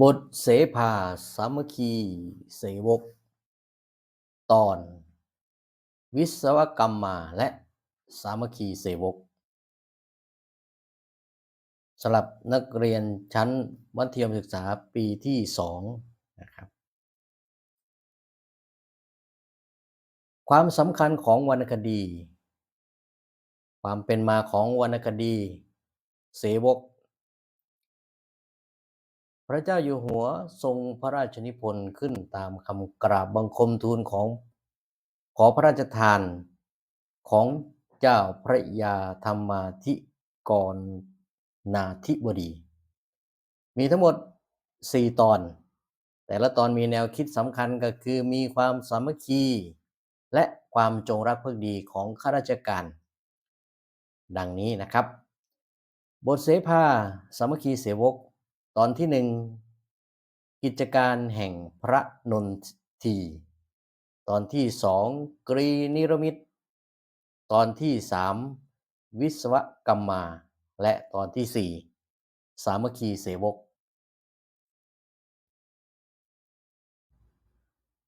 บทเสภาสามัคคีเสวก ตอน วิศวกรรมมาและสามัคคีเสวกสำหรับนักเรียนชั้นมัธยมศึกษาปีที่สองนะครับความสำคัญของวรรณคดี ความเป็นมาของวรรณคดี เสวก พระเจ้าอยู่หัวทรงพระราชนิพนธ์ขึ้นตามคำกราบบังคมทูลของขอพระราชทานของเจ้าพระยาธรรมาธิกรนาธิบดี มีทั้งหมด 4 ตอน แต่ละตอนมีแนวคิดสำคัญก็คือมีความสามัคคี และความจงรักภักดีของข้าราชการ ดังนี้นะครับ บทเสภาสามัคคีเสวก ตอนที่หนึ่งกิจการแห่งพระนนที ตอนที่สองกรีนิรมิต ตอนที่สามวิศวกรรมมา และตอนที่สี่สามัคคีเสวก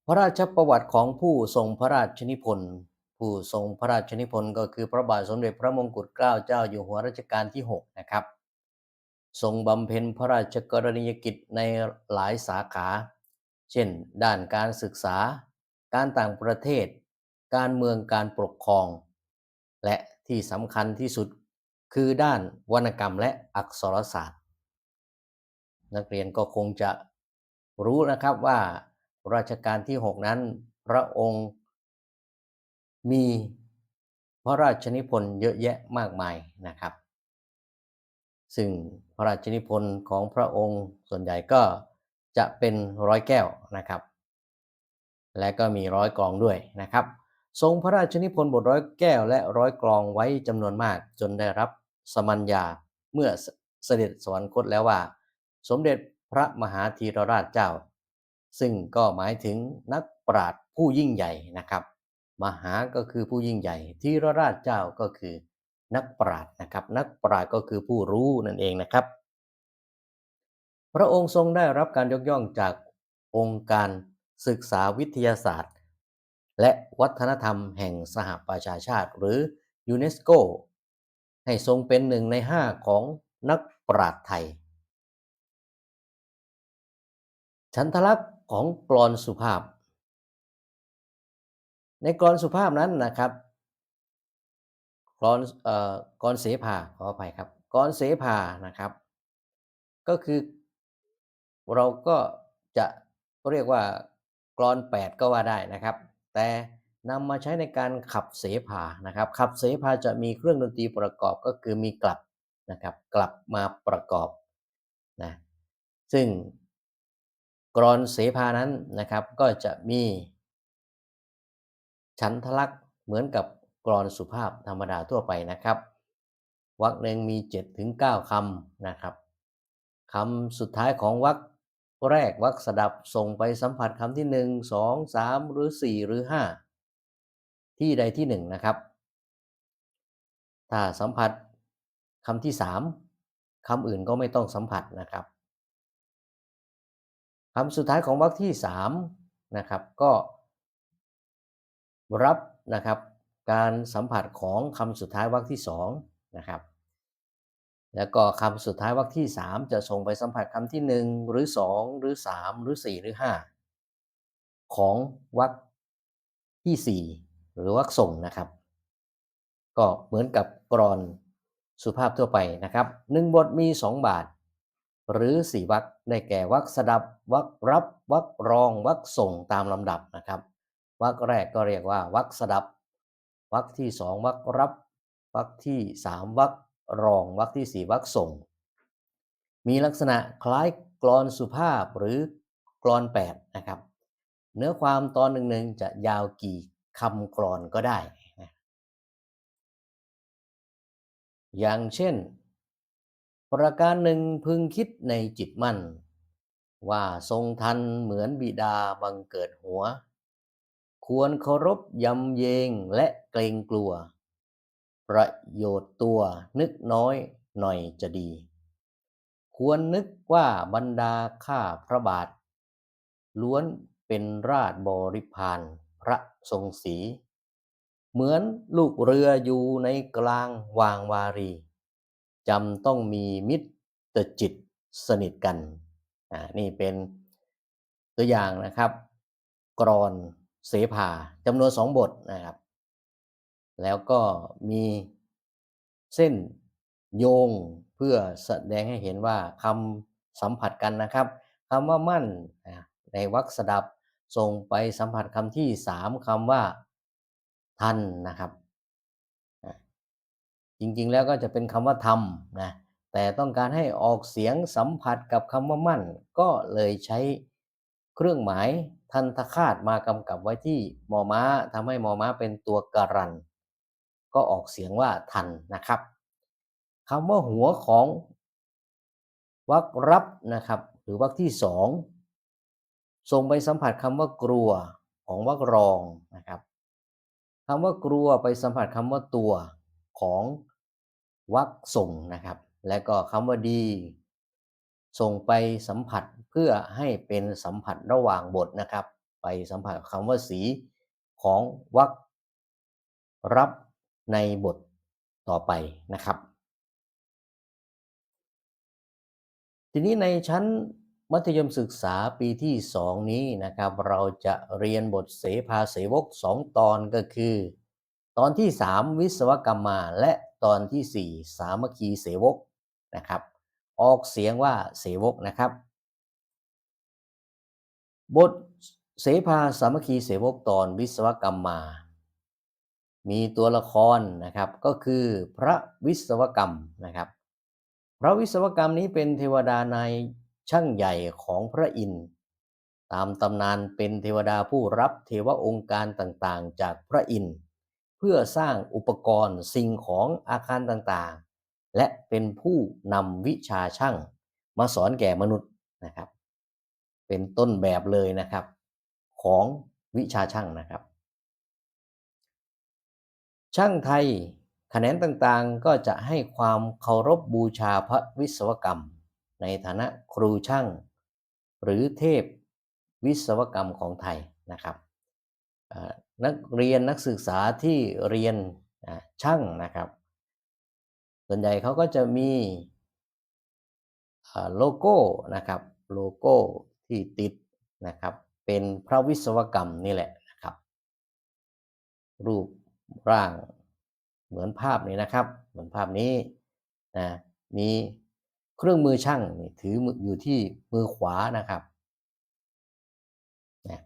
พระราชประวัติของผู้ทรงพระราชนิพนธ์ผู้ทรงพระราชนิพนธ์ก็คือพระบาทสมเด็จพระมงกุฎเกล้าเจ้าอยู่หัวรัชกาลที่ 6 นะครับ ทรงบำเพ็ญพระราชกรณียกิจในหลายสาขา เช่น ด้านการศึกษา การต่างประเทศ การเมืองการปกครอง และที่สำคัญที่สุดคือด้านวรรณกรรมและอักษรศาสตร์ นักเรียนก็คงจะรู้นะครับว่ารัชกาลที่ 6 นั้นพระองค์มีพระราชนิพนธ์เยอะแยะมากมายนะครับ ซึ่ง ระราชนิพนธ์ของพระองค์ส่วนใหญ่ก็จะเป็นร้อยแก้วนะครับ และก็มีร้อยกลองด้วยนะครับ ทรงพระราชนิพนธ์บทร้อยแก้วและร้อยกลองไว้จำนวนมากจนได้รับสมัญญาเมื่อเสด็จสวรรคตแล้วว่า สมเด็จพระมหาธีรราชเจ้า ซึ่งก็หมายถึงนักปราชญ์ผู้ยิ่งใหญ่นะครับ มหาก็คือผู้ยิ่งใหญ่ธีรราชเจ้าก็คือ นักปราชญ์นะครับ นักปราชญ์ก็คือผู้รู้นั่นเองนะครับ พระองค์ทรงได้รับการยกย่องจากองค์การศึกษาวิทยาศาสตร์ และวัฒนธรรมแห่งสหประชาชาติหรือยูเนสโกให้ทรงเป็นหนึ่งในห้าของนักปราชญ์ไทย ฉันทลักษณ์ของกรอนสุภาพ ในกรอนสุภาพนั้นนะครับ กรอนเอ่อกรเสภาขออภัยครับกรเสภานะครับ ก็คือเราก็จะเรียกว่ากรอน 8 ก็ว่าได้นะครับ แต่นำมาใช้ในการขับเสภานะครับ ขับเสภาจะมีเครื่องดนตรีประกอบก็คือมีกลับนะครับ กลับมาประกอบนะซึ่งกรอนเสภานั้นนะครับ ก็จะมี ฉันทลักษณ์เหมือนกับ กรอนสุภาพธรรมดาทั่วไปนะครับวรรคหนึ่งมี7ถึง9คำนะครับคำสุดท้ายของวรรคแรกวรรคสดับส่งไปสัมผัสคำที่ 1 2 3 หรือ 4 หรือ 5 ที่ใดที่ 1 นะครับ ถ้าสัมผัสคำที่ 3คำอื่นก็ไม่ต้องสัมผัสนะครับคำสุดท้ายของวรรคที่3นะครับก็รับนะครับ การสัมผัสของคำสุดท้ายวรรคที่2นะครับแล้วก็คำสุดท้ายวรรคที่ 3 จะส่งไปสัมผัสคำที่ 1 หรือ 2 หรือ 3 หรือ 4 หรือ 5 ของวรรคที่ 4 หรือวรรคส่งนะครับ ก็เหมือนกับกรอนสุภาพทั่วไปนะครับ1บทมี 2 บาท หรือ 4วรรคได้แก่วรรคสดับวรรครับวรรครองวรรคส่งตามลำดับนะครับวรรคแรกก็เรียกว่าวรรคสดับ วรรคที่สองวรรครับวรรคที่สามวรรครองวรรคที่สี่วรรคส่ง มีลักษณะคล้ายกรอนสุภาพหรือกรอนแปดนะครับ เนื้อความตอนหนึ่งๆจะยาวกี่คำกรอนก็ได้ อย่างเช่น ประการหนึ่งพึงคิดในจิตมั่น ว่าทรงทันเหมือนบิดาบังเกิดหัว ควรเคารพยำเยงและเกรงกลัว ประโยชน์ตัวนึกน้อยหน่อยจะดี ควรนึกว่าบรรดาข้าพระบาท ล้วนเป็นราชบริพารพระทรงศีเหมือนลูกเรืออยู่ในกลางวางวารีจำต้องมีมิตรจิตสนิทกัน อ่า นี่เป็นตัวอย่างนะครับ กรอน เสภาจำนวนสองบทนะครับ แล้วก็มีเส้นโยงเพื่อแสดงให้เห็นว่าคำสัมผัสกันนะครับคำว่ามั่นในวรรคสดับส่งไปสัมผัสคำที่สามคำว่าทันนะครับจริงๆแล้วก็จะเป็นคำว่าทำนะแต่ต้องการให้ออกเสียงสัมผัสกับคำว่ามั่น ก็เลยใช้เครื่องหมาย ทันทคาตมากำกับไว้ที่มอม้าทำให้มอม้าเป็นตัวการัน ก็ออกเสียงว่าทันนะครับคำว่าหัวของวรรครับนะครับ หรือวรรคที่สองส่งไปสัมผัสคำว่ากลัวของวรรครองนะครับคำว่ากลัวไปสัมผัสคำว่าตัวของวรรคส่งนะครับ และก็คำว่าดี ส่งไปสัมผัส เพื่อให้เป็นสัมผัสระหว่างบทนะครับ ไปสัมผัสคำว่าสีของวรรครับในบทต่อไปนะครับ ทีนี้ในชั้นมัธยมศึกษาปีที่สองนี้นะครับ เราจะเรียนบทเสภาเสวกสองตอนก็คือ ตอนที่สามวิศวกรรมมา และตอนที่สี่สามัคคีเสวกนะครับ ออกเสียงว่าเสวกนะครับ บทเสภาสามัคคีเสวกตอนวิศวกรรมมา มีตัวละครนะครับก็คือพระวิศวกรรมนะครับ พระวิศวกรรมนี้เป็นเทวดาในช่างใหญ่ของพระอินทร์ตามตำนานเป็นเทวดาผู้รับเทวองค์การต่างๆ จากพระอินทร์เพื่อสร้างอุปกรณ์สิ่งของอาคารต่างๆ และเป็นผู้นำวิชาช่างมาสอนแก่มนุษย์นะครับ เป็นต้นแบบเลยนะครับ ของวิชาช่างนะครับ ช่างไทยแขนงต่างๆก็จะให้ความเคารพบบูชาพระวิศวกรรม ในฐานะครูช่าง หรือเทพวิศวกรรมของไทยนะครับนักเรียนนักศึกษาที่เรียนช่างนะครับ ส่วนใหญ่เขาก็จะมีโลโก้นะครับโลโก้ ที่ติดนะครับ เป็นพระวิศวกรรมนี่แหละนะครับ รูปร่างเหมือนภาพนี้นะครับ เหมือนภาพนี้นะมีเครื่องมือช่างถืออยู่ที่มือขวานะครับ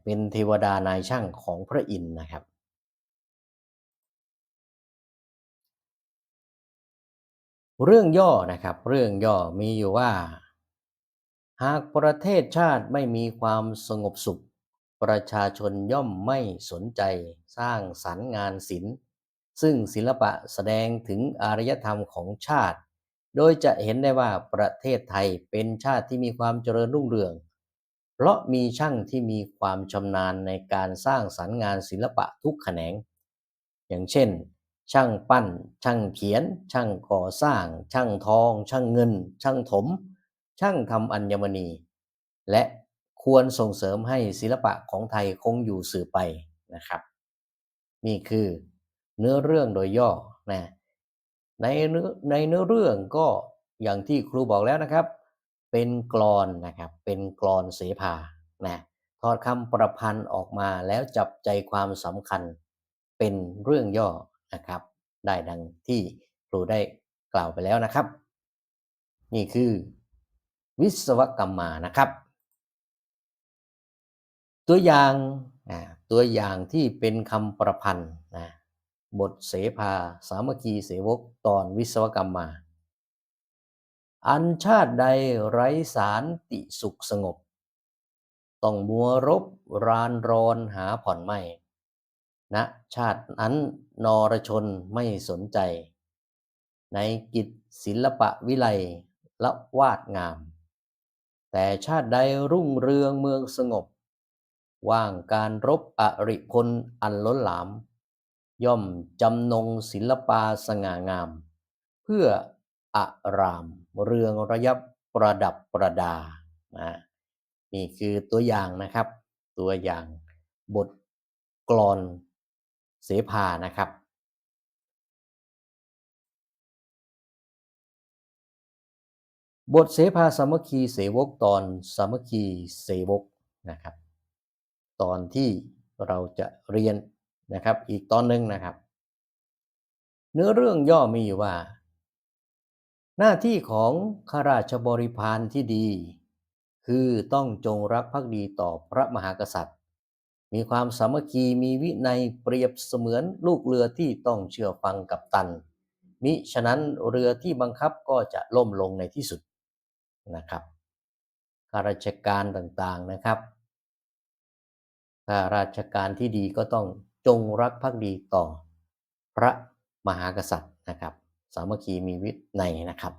เป็นเทวดานายช่างของพระอินทร์นะครับ เรื่องย่อนะครับ เรื่องย่อมีอยู่ว่า หากประเทศชาติไม่มีความสงบสุข ประชาชนย่อมไม่สนใจสร้างสรรค์งานศิลป์ซึ่งศิลปะแสดงถึงอารยธรรมของชาติ โดยจะเห็นได้ว่าประเทศไทยเป็นชาติที่มีความเจริญรุ่งเรือง เพราะมีช่างที่มีความชำนาญในการสร้างสรรค์งานศิลปะทุกแขนง อย่างเช่น ช่างปั้น ช่างเขียน ช่างก่อสร้าง ช่างทอง ช่างเงิน ช่างถม ช่างทำอัญมณี และควรส่งเสริมให้ศิลปะของไทยคงอยู่สืบไปนะครับ นี่คือเนื้อเรื่องโดยย่อนะในเนื้อในเนื้อเรื่องก็อย่างที่ครูบอกแล้วนะครับ เป็นกรอนนะครับเป็นกรอนเสภานะถอดคำประพันธ์ออกมาแล้วจับใจความสำคัญเป็นเรื่องย่อนะครับ ได้ดังที่ครูได้กล่าวไปแล้วนะครับ นี่คือ วิศวกรรมมานะครับ ตัวอย่างตัวอย่างที่เป็นคำประพันธ์นะบทเสภา สามัคคีเสวกตอนวิศวกรรมมา อันชาติใดไร้สารติสุขสงบ ต้องมัวรบรานรอนหาผ่อนไม่ณนะชาตินั้นนรชนไม่สนใจ ในกิจศิลปะวิไลละวาดงาม แต่ชาติใดรุ่งเรืองเมืองสงบ ว่างการรบอริพลอันล้นหลาม ย่อมจำนงศิลปาสง่างาม เพื่ออารามเรืองระยับประดับประดานะนี่คือตัวอย่างนะครับ ตัวอย่างบทกลอนเสภานะครับ บทเสภาสามัคคีเสวกตอนสามัคคีเสวกนะครับ ตอนที่เราจะเรียนนะครับอีกตอนหนึ่งนะครับ เนื้อเรื่องย่อมีอยู่ว่า หน้าที่ของข้าราชบริพารที่ดี คือต้องจงรักภักดีต่อพระมหากษัตริย์ มีความสามัคคีมีวินัยเปรียบเสมือนลูกเรือที่ต้องเชื่อฟังกับตันมิฉะนั้นเรือที่บังคับก็จะล่มลงในที่สุด นะครับข้าราชการต่างๆนะครับข้าราชการที่ดีก็ต้องจงรักภักดีต่อพระมหากษัตริย์นะครับ สามัคคีมีวินัยนะครับ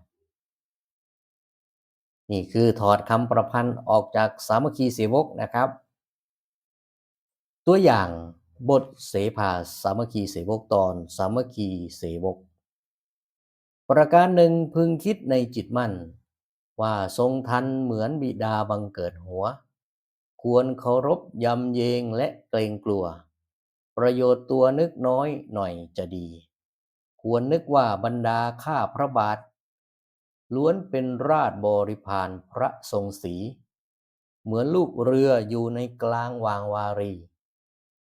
นี่คือถอดคำประพันธ์ออกจากสามัคคีเสวกนะครับ ตัวอย่างบทเสภาสามัคคีเสวกตอนสามัคคีเสวก ประการหนึ่งพึงคิดในจิตมั่น ว่าทรงทันเหมือนบิดาบังเกิดหัว ควรเคารพยำเยงและเกรงกลัว ประโยชน์ตัวนึกน้อยหน่อยจะดี ควรนึกว่าบรรดาข้าพระบาท ล้วนเป็นราชบริพารพระทรงศรีเหมือนลูกเรืออยู่ในกลางวางวารี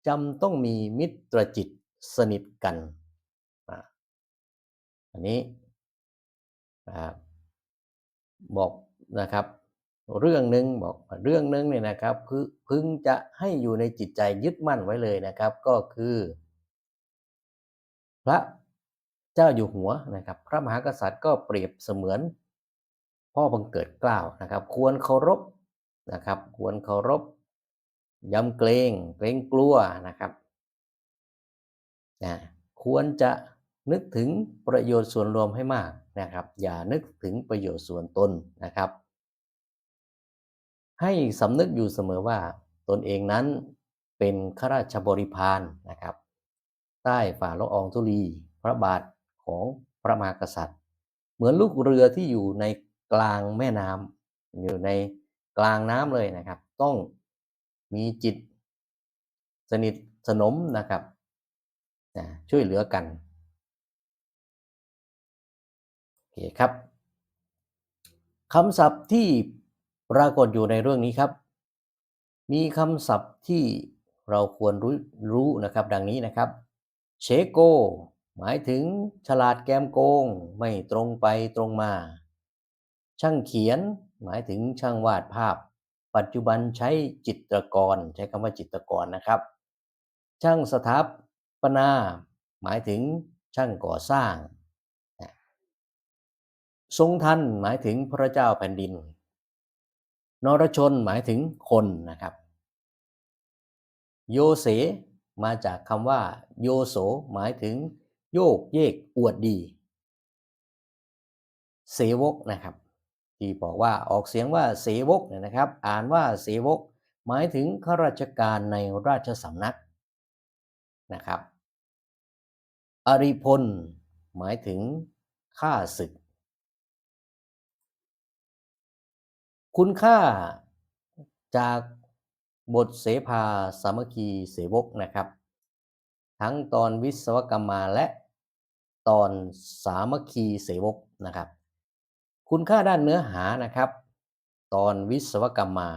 จำต้องมีมิตรจิตสนิทกัน อันนี้นะครับ บอกนะครับ เรื่องหนึ่งบอกเรื่องหนึ่งเนี่ยนะครับคือพึงจะให้อยู่ในจิตใจยึดมั่นไว้เลยนะครับ ก็คือ พระเจ้าอยู่หัวนะครับ พระมหากษัตริย์ก็เปรียบเสมือน พ่อบังเกิดกล้าวนะครับ ควรเคารพนะครับ ควรเคารพยำเกรงเกรงกลัวนะครับนะควรจะนึกถึงประโยชน์ส่วนรวมให้มาก นะครับ อย่านึกถึงประโยชน์ส่วนตนนะครับ ให้สำนึกอยู่เสมอว่าตนเองนั้นเป็นข้าราชบริพารนะครับ ใต้ฝ่าละอองธุลีพระบาทของพระมหากษัตริย์ เหมือนลูกเรือที่อยู่ในกลางแม่น้ำอยู่ในกลางน้ำเลยนะครับ ต้องมีจิตสนิทสนมนะครับช่วยเหลือกัน เคครับคำศัพท์ที่ปรากฏอยู่ในเรื่องนี้ครับ มีคำศัพท์ที่เราควรรู้รู้นะครับ ดังนี้นะครับเชโก หมายถึงฉลาดแกมโกง ไม่ตรงไปตรงมา ช่างเขียน หมายถึงช่างวาดภาพ ปัจจุบันใช้จิตรกร ใช้คำว่าจิตรกรนะครับ ช่างสถาปนา หมายถึงช่างก่อสร้าง ทรงทันหมายถึงพระเจ้าแผ่นดิน นรชนหมายถึงคนนะครับ โยเสมาจากคำว่า โยโสหมายถึง โยกเยกอวดดี เสวกนะครับ ที่บอกว่าออกเสียงว่าเสวกเนี่ยนะครับ อ่านว่าเสวก หมายถึงข้าราชการในราชสำนักนะครับ อริพล หมายถึงค่าศึก คุณค่าจากบทเสภาสามัคคีเสวกนะครับ ทั้งตอนวิศวกรรมมาและตอนสามัคคีเสวกนะครับ คุณค่าด้านเนื้อหานะครับ ตอนวิศวกรรมมา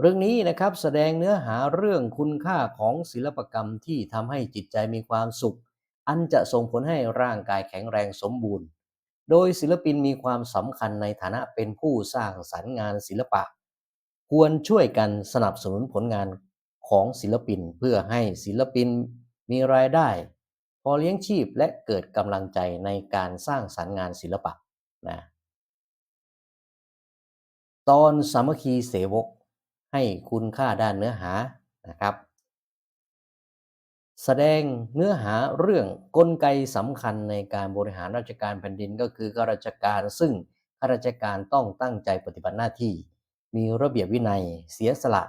เรื่องนี้นะครับแสดงเนื้อหาเรื่องคุณค่าของศิลปกรรมที่ทำให้จิตใจมีความสุข อันจะส่งผลให้ร่างกายแข็งแรงสมบูรณ์ โดยศิลปินมีความสำคัญในฐานะเป็นผู้สร้างสรรค์งานศิลปะ ควรช่วยกันสนับสนุนผลงานของศิลปินเพื่อให้ศิลปินมีรายได้ พอเลี้ยงชีพและเกิดกำลังใจในการสร้างสรรค์งานศิลปะนะตอนสามัคคีเสวกให้คุณค่าด้านเนื้อหานะครับ แสดงเนื้อหาเรื่องกลไกสำคัญในการบริหารราชการแผ่นดินก็คือข้าราชการซึ่งข้าราชการต้องตั้งใจปฏิบัติหน้าที่ มีระเบียบวินัย เสียสละ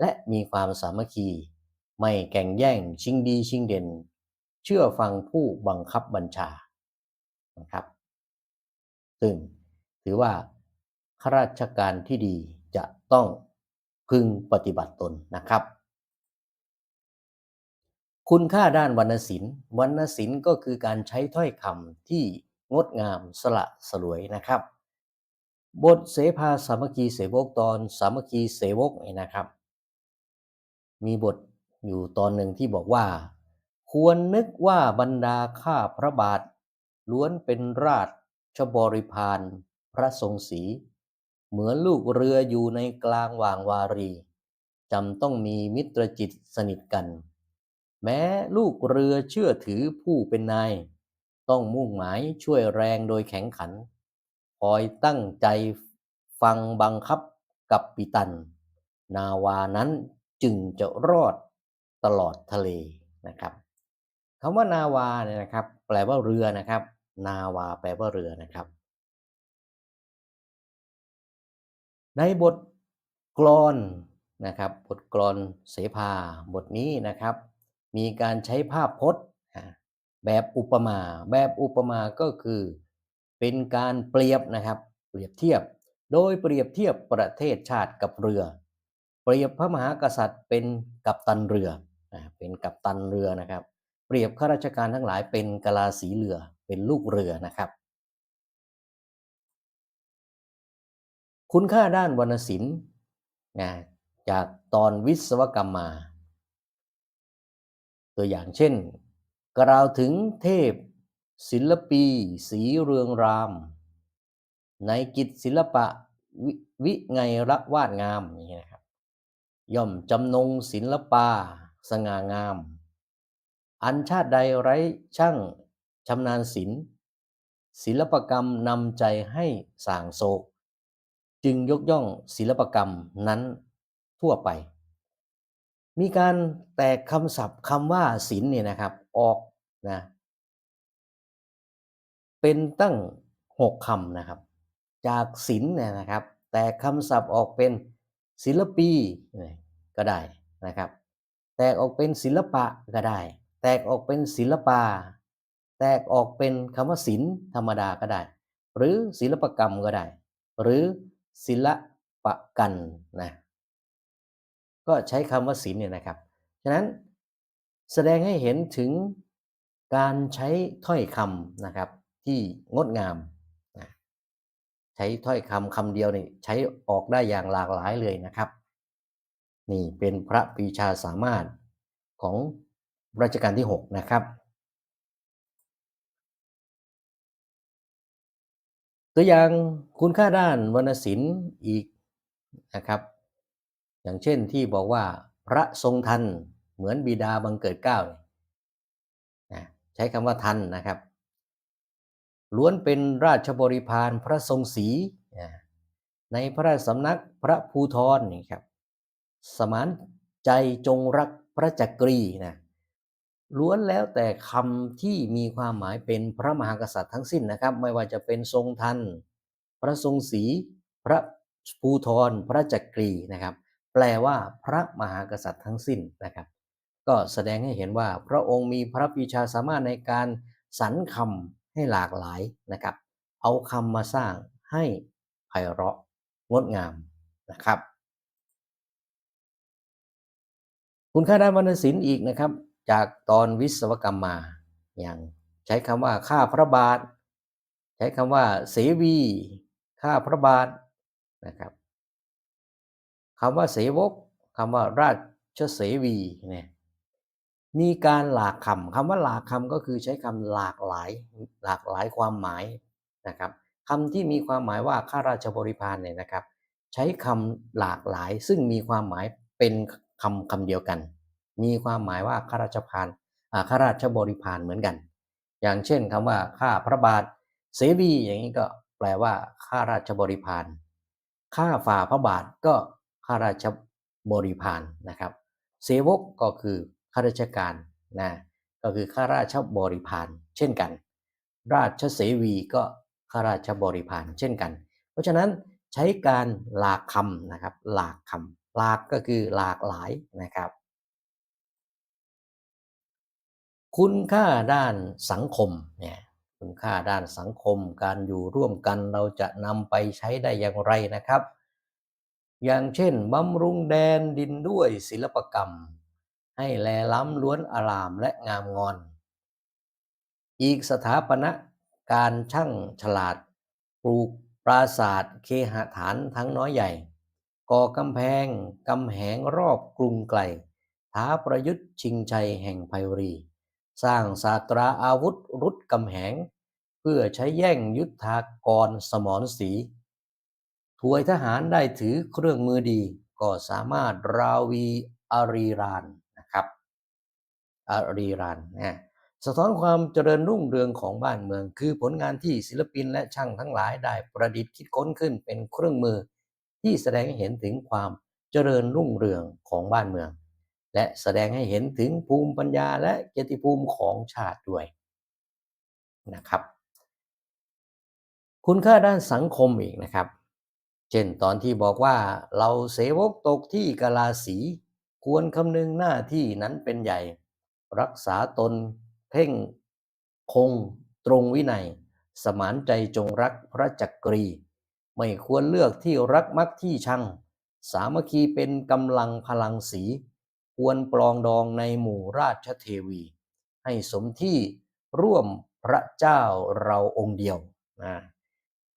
และมีความสามัคคี ไม่แข่งแย่งชิงดีชิงเด่น เชื่อฟังผู้บังคับบัญชานะครับซึ่งถือว่าข้าราชการที่ดีจะต้องพึงปฏิบัติตนนะครับ คุณค่าด้านวรรณศิลป์วรรณศิลป์ก็คือการใช้ถ้อยคำที่งดงามสละสลวยนะครับ บทเสภาสามัคคีเสวกตอนสามัคคีเสวกนี่นะครับ มีบทอยู่ตอนหนึ่งที่บอกว่า ควรนึกว่าบรรดาข้าพระบาท ล้วนเป็นราชบริพารพระทรงศีเหมือนลูกเรืออยู่ในกลางว่างวารีจำต้องมีมิตรจิตสนิทกัน แม้ลูกเรือเชื่อถือผู้เป็นนาย ต้องมุ่งหมายช่วยแรงโดยแข็งขัน คอยตั้งใจฟังบังคับกับปิตัน นาวานั้นจึงจะรอดตลอดทะเลนะครับคำว่านาวาเนี่ยนะครับ แปลว่าเรือนะครับ นาวาแปลว่าเรือนะครับ ในบทกลอนนะครับ บทกลอนเสภาบทนี้นะครับ มีการใช้ภาพพจน์แบบอุปมา แบบอุปมาก็คือ เป็นการเปรียบนะครับ เปรียบเทียบ โดยเปรียบเทียบประเทศชาติกับเรือ เปรียบพระมหากษัตริย์เป็นกัปตันเรือ เป็นกัปตันเรือนะครับ เปรียบข้าราชการทั้งหลายเป็นกะลาสีเรือ เป็นลูกเรือนะครับ คุณค่าด้านวรรณศิลป์นะจากตอนวิศวกรรมมา ตัวอย่างเช่น กล่าวถึงเทพ ศิลปีสีเรืองราม ในกิจศิลปะววิไงระวาดงามนี่นะครับ ย่อมจำนงศิลปา สง่างาม อันชาติใดไร้ช่างชำนาญศิลป์ศิลปกรรมนำใจให้สางโศก จึงยกย่องศิลปกรรมนั้นทั่วไป มีการแตกคำศัพท์คำว่าศิลเนี่ยนะครับ ออกนะเป็นตั้งหกคำนะครับ จากศิลเนี่ยนะครับ แตกคำศัพท์ออกเป็นศิลปีก็ได้นะครับ แตกออกเป็นศิลปะก็ได้ แตกออกเป็นศิลปา แตกออกเป็นคำว่าศิลธรรมดาก็ได้ หรือศิลปกรรมก็ได้ หรือศิลปกันนะ ก็ใช้คำว่าศิลเนี่ยนะครับ ฉะนั้นแสดงให้เห็นถึงการใช้ถ้อยคำนะครับที่งดงามนะใช้ถ้อยคำคำเดียวนี่ใช้ออกได้อย่างหลากหลายเลยนะครับ นี่เป็นพระปีชาสามารถของรัชกาลที่ 6 นะครับ ตัวอย่างคุณค่าด้านวรรณศิลป์อีกนะครับ อย่างเช่นที่บอกว่าพระทรงทันเหมือนบิดาบังเกิดเก้าใช้คำว่าทันนะครับ ล้วนเป็นราชบริพารพระทรงศรีในพระราชสำนักพระภูทรนี่ครับ สมานใจจงรักพระจักรีนะล้วนแล้วแต่คำที่มีความหมายเป็นพระมหากษัตริย์ทั้งสิ้นนะครับ ไม่ว่าจะเป็นทรงทัน พระทรงศรีพระภูทรพระจักรีนะครับ แปลว่าพระมหากษัตริย์ทั้งสิ้นนะครับ ก็แสดงให้เห็นว่าพระองค์มีพระปีชาสามารถในการสรรคำให้หลากหลายนะครับ เอาคำมาสร้างให้ไพเราะงดงามนะครับ คุณค่าด้านวรรณศิลป์อีกนะครับ จากตอนวิศวกรรมมาอย่างใช้คำว่าข้าพระบาท ใช้คำว่าเสวีข้าพระบาทนะครับ คำว่าเสวกคำว่าราชเสวีเนี่ยมีการหลากคำคำว่าหลากคำก็คือใช้คำหลากหลายหลากหลายความหมายนะครับคำที่มีความหมายว่าข้าราชบริพารเนี่ยนะครับ ใช้คำหลากหลาย ซึ่งมีความหมายเป็นคำคำเดียวกัน มีความหมายว่าข้าราชพานข้าราชบริพารเหมือนกัน อย่างเช่นคำว่าข้าพระบาทเสวีอย่างนี้ก็แปลว่าข้าราชบริพารข้าฝ่าพระบาทก็ ข้าราชบริพารนะครับ เสวกก็คือข้าราชการนะก็คือข้าราชบริพารเช่นกัน ราชเสวีก็ข้าราชบริพารเช่นกัน เพราะฉะนั้นใช้การหลากคำนะครับ หลากคำหลากก็คือหลากหลายนะครับ คุณค่าด้านสังคมเนี่ยคุณค่าด้านสังคมการอยู่ร่วมกันเราจะนำไปใช้ได้อย่างไรนะครับ อย่างเช่นบำรุงแดนดินด้วยศิลปกรรม ให้แลล้ำล้วนอารามและงามงอน อีกสถาปนะการช่างฉลาด ปลูกปราสาทเคหฐานทั้งน้อยใหญ่ ก่อกำแพงกำแหงรอบกรุงไกลท้าประยุทธ์ชิงชัยแห่งไพรี สร้างศาสตราอาวุธรุดกำแหง เพื่อใช้แย่งยุทธากรสมรสี ถวยทหารได้ถือเครื่องมือดี ก็สามารถราวีอารีรานนะครับอารีรานนะสะท้อนความเจริญรุ่งเรืองของบ้านเมือง คือผลงานที่ศิลปินและช่างทั้งหลายได้ประดิษฐ์คิดค้นขึ้นเป็นเครื่องมือ ที่แสดงให้เห็นถึงความเจริญรุ่งเรืองของบ้านเมือง และแสดงให้เห็นถึงภูมิปัญญาและเกียรติภูมิของชาติด้วยนะครับ คุณค่าด้านสังคมอีกนะครับ ช่นตอนที่บอกว่าเราเสวกตกที่กลาสีควรคำนึงหน้าที่นั้นเป็นใหญ่ รักษาตนเพ่งคงตรงวินัย สมานใจจงรักพระจักรี ไม่ควรเลือกที่รักมักที่ชัง สามัคคีเป็นกำลังพลังสี ควรปลองดองในหมู่ราชเทวี ให้สมที่ร่วมพระเจ้าเราองค์เดียวนะ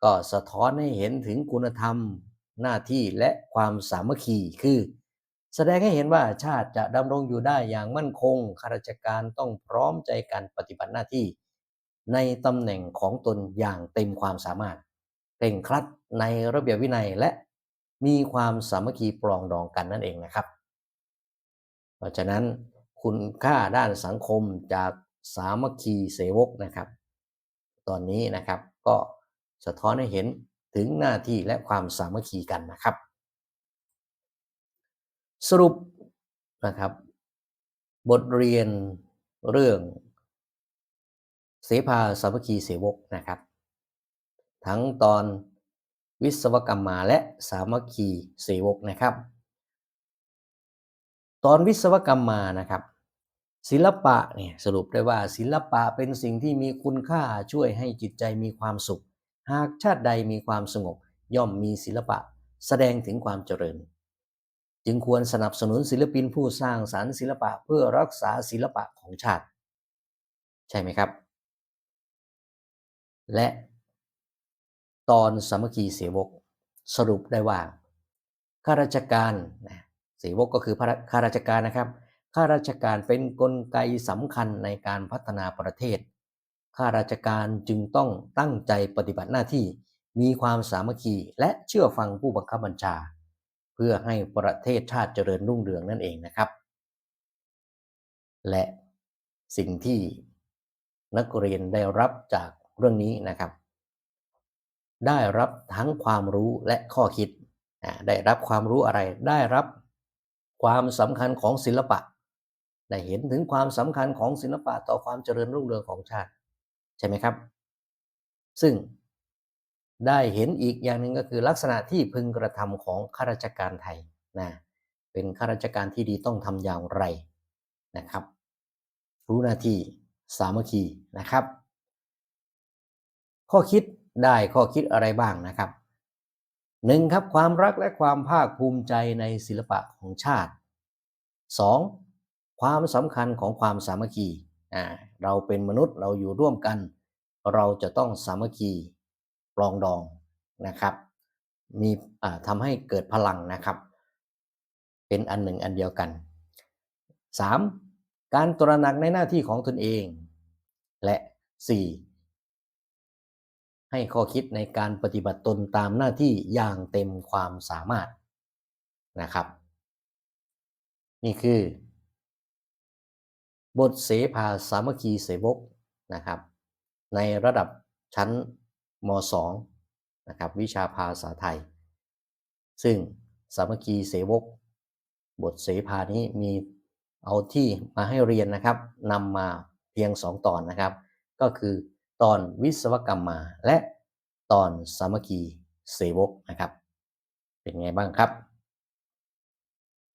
ก็สะท้อนให้เห็นถึงคุณธรรม หน้าที่และความสามัคคีคือ แสดงให้เห็นว่าชาติจะดำรงอยู่ได้อย่างมั่นคงข้าราชการต้องพร้อมใจกันปฏิบัติหน้าที่ ในตำแหน่งของตนอย่างเต็มความสามารถเร่งครัดในระเบียบวินัยและมีความสามัคคีปรองดองกันนั่นเองนะครับ เพราะฉะนั้นคุณค่าด้านสังคมจากสามัคคีเสวกนะครับ ตอนนี้นะครับก็ สะท้อนให้เห็นถึงหน้าที่และความสามัคคีกันนะครับ สรุปนะครับ บทเรียนเรื่องเสภาสามัคคีเสวกนะครับ ทั้งตอนวิศวกรรมมาและสามัคคีเสวกนะครับ ตอนวิศวกรรมมานะครับ ศิลปะเนี่ยสรุปได้ว่าศิลปะเป็นสิ่งที่มีคุณค่าช่วยให้จิตใจมีความสุข หากชาติใดมีความสงบย่อมมีศิลปะแสดงถึงความเจริญ จึงควรสนับสนุนศิลปินผู้สร้างสารรค์ศิลปะเพื่อรักษาศิลปะของชาติ ใช่ไหมครับ และตอนสามัคคีเสวกสรุปได้ว่าข้าราชการเสวกก็คือข้าราชการนะครับข้าราชการเป็นนกลไกสำคัญในการพัฒนาประเทศ ข้าราชการจึงต้องตั้งใจปฏิบัติหน้าที่ มีความสามัคคีและเชื่อฟังผู้บังคับบัญชา เพื่อให้ประเทศชาติเจริญรุ่งเรืองนั่นเองนะครับ และสิ่งที่นักเรียนได้รับจากเรื่องนี้นะครับ ได้รับทั้งความรู้และข้อคิด ได้รับความรู้อะไร ได้รับความสำคัญของศิลปะ ได้เห็นถึงความสำคัญของศิลปะต่อความเจริญรุ่งเรืองของชาติ ใช่ไหมครับ ซึ่งได้เห็นอีกอย่างหนึ่งก็คือลักษณะที่พึงกระทำของข้าราชการไทยนะเป็นข้าราชการที่ดีต้องทำอย่างไรนะครับ รู้หน้าที่สามัคคีนะครับ ข้อคิดได้ข้อคิดอะไรบ้างนะครับหนึ่งครับความรักและความภาคภูมิใจในศิลปะของชาติ 2. ความสำคัญของความสามัคคี เราเป็นมนุษย์เราอยู่ร่วมกัน เราจะต้องสามัคคีปลองดองนะครับ มีทำให้เกิดพลังนะครับ เป็นอันหนึ่งอันเดียวกัน 3. การตระหนักในหน้าที่ของตนเอง และ 4. ให้ข้อคิดในการปฏิบัติตนตามหน้าที่อย่างเต็มความสามารถนะครับ นี่คือ บทเสภาสามัคคีเสวกนะครับ ในระดับชั้นม .2 นะครับวิชาภาษาไทย ซึ่งสามัคคีเสวก บทเสภานี้มีเอาที่มาให้เรียนนะครับนำมาเพียง 2 ตอนนะครับ ก็คือตอนวิศวกรรมมาและตอนสามัคคีเสวกนะครับ เป็นไงบ้างครับ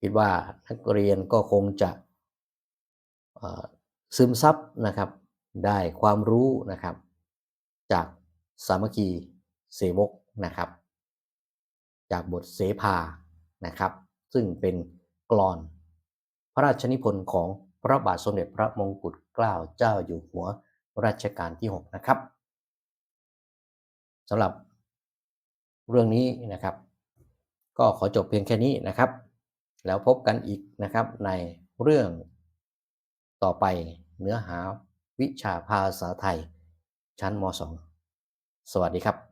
คิดว่านักเรียนก็คงจะ ซึมซับนะครับ ได้ความรู้นะครับ จากสามัคคีเสวกนะครับ จากบทเสภานะครับ ซึ่งเป็นกลอน พระราชนิพนธ์ของพระบาทสมเด็จพระมงกุฎเกล้าเจ้าอยู่หัวรัชกาลที่ 6 นะครับสำหรับเรื่องนี้นะครับ ก็ขอจบเพียงแค่นี้นะครับ แล้วพบกันอีกนะครับในเรื่อง ต่อไปเนื้อหาวิชาภาษาไทย ชั้นม .2 สวัสดีครับ